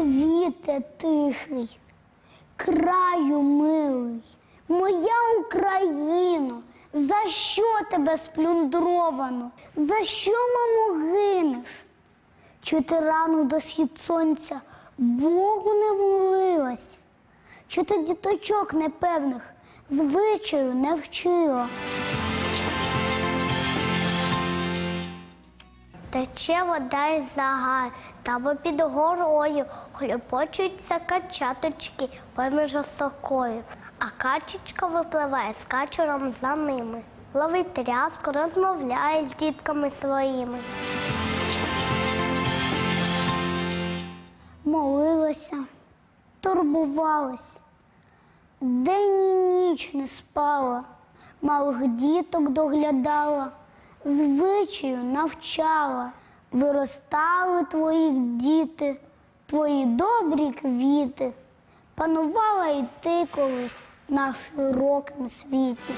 Світе тихий, краю милий, моя Україно, за що тебе сплюндровано? За що, мамо, гинеш? Чи ти рано до схід сонця Богу не молилась? Чи ти діточок непевних звичаю не вчила? Тече вода із загаю, та під горою хлюпочуться качаточки поміж осокою, а качечка випливає з качуром за ними. Ловить тряску, розмовляє з дітками своїми. Молилася, турбувалась, день і ніч не спала, малих діток доглядала, звичаю навчала, виростали твої діти, твої добрі квіти, панувала і ти колись на широкому світі.